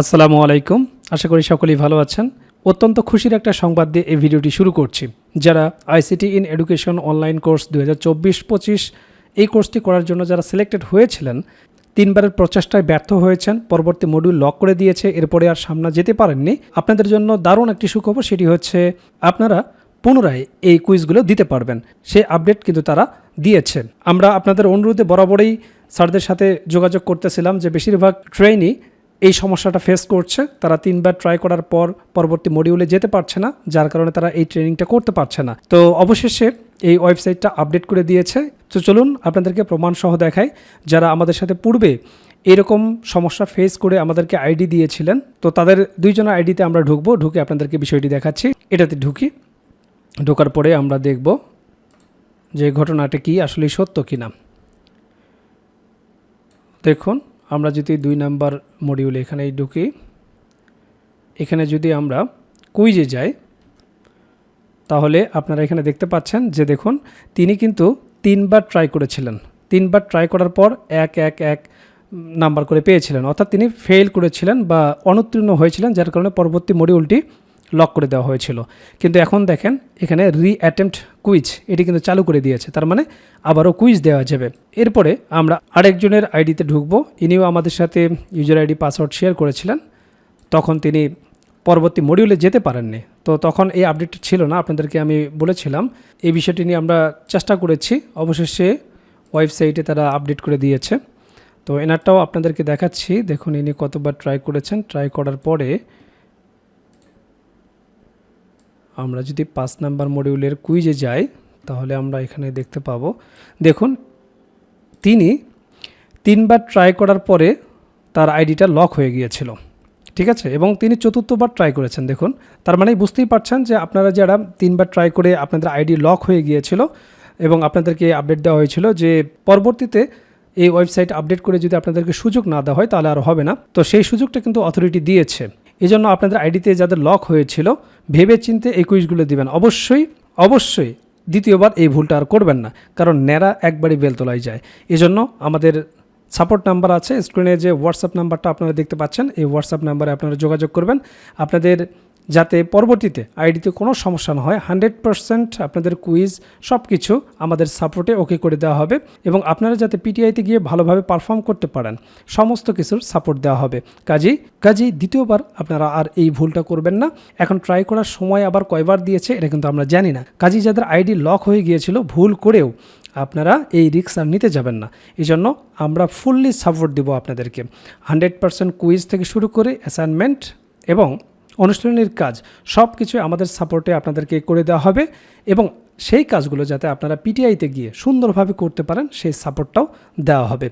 আসসালামু আলাইকুম। আশা করি সকলেই ভালো আছেন। অত্যন্ত খুশির একটা সংবাদ দিয়ে এই ভিডিওটি শুরু করছি। যারা ICT in education online course দু হাজার এই কোর্সটি করার জন্য যারা সিলেক্টেড হয়েছিলেন, তিনবারের প্রচেষ্টায় ব্যর্থ হয়েছেন, পরবর্তী মডিউল লক করে দিয়েছে, এরপরে আর সামনে যেতে পারেননি। আপনাদের জন্য দারুণ একটি সুখবর, সেটি হচ্ছে আপনারা পুনরায় এই কুইজগুলো দিতে পারবেন। সে আপডেট কিন্তু তারা দিয়েছেন আমরা আপনাদের অনুরোধে বরাবরই স্যারদের সাথে যোগাযোগ করতেছিলাম যে বেশিরভাগ ট্রেনই এই সমস্যাটা ফেস করছে। তারা তিনবার ট্রাই করার পর পরবর্তী মডিউলে যেতে পারছে না, যার কারণে তারা এই ট্রেনিংটা করতে পারছে না। তো অবশেষে এই ওয়েবসাইটটা আপডেট করে দিয়েছে। তো চলুন আপনাদেরকে প্রমাণসহ দেখাই। যারা আমাদের সাথে পূর্বে এরকম সমস্যা ফেস করে আমাদেরকে আইডি দিয়েছিলেন, তো তাদের দুইজনের আইডিতে আমরা ঢুকবো। ঢুকে আপনাদেরকে বিষয়টি দেখাচ্ছি। এটাতে ঢুকি। ঢোকার পরে আমরা দেখব যে ঘটনাটা কি আসলে সত্য কিনা। দেখুন। আমরা যদি দুই নাম্বার মডিউলে এখানে ঢুকি, এখানে যদি আমরা কুইজে যাই, তাহলে আপনারা এখানে দেখতে পাচ্ছেন যে দেখুন, তিনি কিন্তু তিনবার ট্রাই করেছিলেন। তিনবার ট্রাই করার পর এক এক এক নাম্বার করে পেয়েছিলেন। অর্থাৎ তিনি ফেল করেছিলেন বা অনুত্তীর্ণ হয়েছিলেন, যার কারণে পরবর্তী মডিউলটি লক করে দেওয়া হয়েছিল। কিন্তু এখন দেখেন, এখানে রি অ্যাটেম্পট কুইজ এটি কিন্তু চালু করে দিয়েছে। তার মানে আবারও কুইজ দেওয়া যাবে। এরপরে আমরা আরেকজনের আইডিতে ঢুকবো। ইনিও আমাদের সাথে ইউজার আইডি পাসওয়ার্ড শেয়ার করেছিলেন। তখন তিনি পরবর্তী মডিউলে যেতে পারেননি। তো তখন এই আপডেটটা ছিল না, আপনাদেরকে আমি বলেছিলাম। এই বিষয়টি নিয়ে আমরা চেষ্টা করেছি। অবশেষে ওয়েবসাইটে তারা আপডেট করে দিয়েছে। তো এনারটাও আপনাদেরকে দেখাচ্ছি। দেখুন, ইনি কতবার ট্রাই করেছেন। ট্রাই করার পরে আমরা যদি পাঁচ নাম্বার মডিউলের কুইজে যাই, তাহলে আমরা এখানে দেখতে পাব। দেখুন, তিনি তিনবার ট্রাই করার পরে তার আইডিটা লক হয়ে গিয়েছিল, ঠিক আছে? এবং তিনি চতুর্থবার ট্রাই করেছেন, দেখুন। তার মানে বুঝতেই পারছেন যে আপনারা যারা তিনবার ট্রাই করে আপনাদের আইডি লক হয়ে গিয়েছিল এবং আপনাদেরকে আপডেট দেওয়া হয়েছিল যে পরবর্তীতে এই ওয়েবসাইট আপডেট করে যদি আপনাদেরকে সুযোগ না দেওয়া হয়, তাহলে আর হবে না। তো সেই সুযোগটা কিন্তু অথরিটি দিয়েছে। এই জন্য আপনাদের আইডিতে যাদের লক হয়েছিল ভেবে চিনতে এই কুইজগুলো দিবেন। অবশ্যই অবশ্যই দ্বিতীয়বার এই ভুলটা আর করবেন না, কারণ ন্যাড়া একবারই বেলতলায় যায়। এজন্য আমাদের সাপোর্ট নাম্বার আছে, স্ক্রিনে যে হোয়াটসঅ্যাপ নাম্বারটা আপনারা দেখতে পাচ্ছেন, এই হোয়াটসঅ্যাপ নাম্বারে আপনারা যোগাযোগ করবেন। আপনাদের যাতে পরবর্তীতে আইডিতে কোনো সমস্যা না হয়, হান্ড্রেড পারসেন্ট আপনাদের কুইজ সব কিছু আমাদের সাপোর্টে ওকে করে দেওয়া হবে এবং আপনারা যাতে পিটিআইতে গিয়ে ভালোভাবে পারফর্ম করতে পারেন, সমস্ত কিছুর সাপোর্ট দেওয়া হবে। কাজেই কাজেই দ্বিতীয়বার আপনারা আর এই ভুলটা করবেন না। এখন ট্রাই করার সময় আবার কয়বার দিয়েছে এটা কিন্তু আমরা জানি না। কাজেই যাদের আইডি লক হয়ে গিয়েছিল, ভুল করেও আপনারা এই রিক্স আর নিতে যাবেন না। এই জন্য আমরা ফুললি সাপোর্ট দিব আপনাদেরকে। হান্ড্রেড পারসেন্ট কুইজ থেকে শুরু করে অ্যাসাইনমেন্ট এবং অনুশীলনীর কাজ সব কিছু আমাদের সাপোর্টে আপনাদেরকে করে দেওয়া হবে এবং সেই কাজগুলো যাতে আপনারা পিটিআইতে গিয়ে সুন্দরভাবে করতে পারেন, সেই সাপোর্টটাও দেওয়া হবে।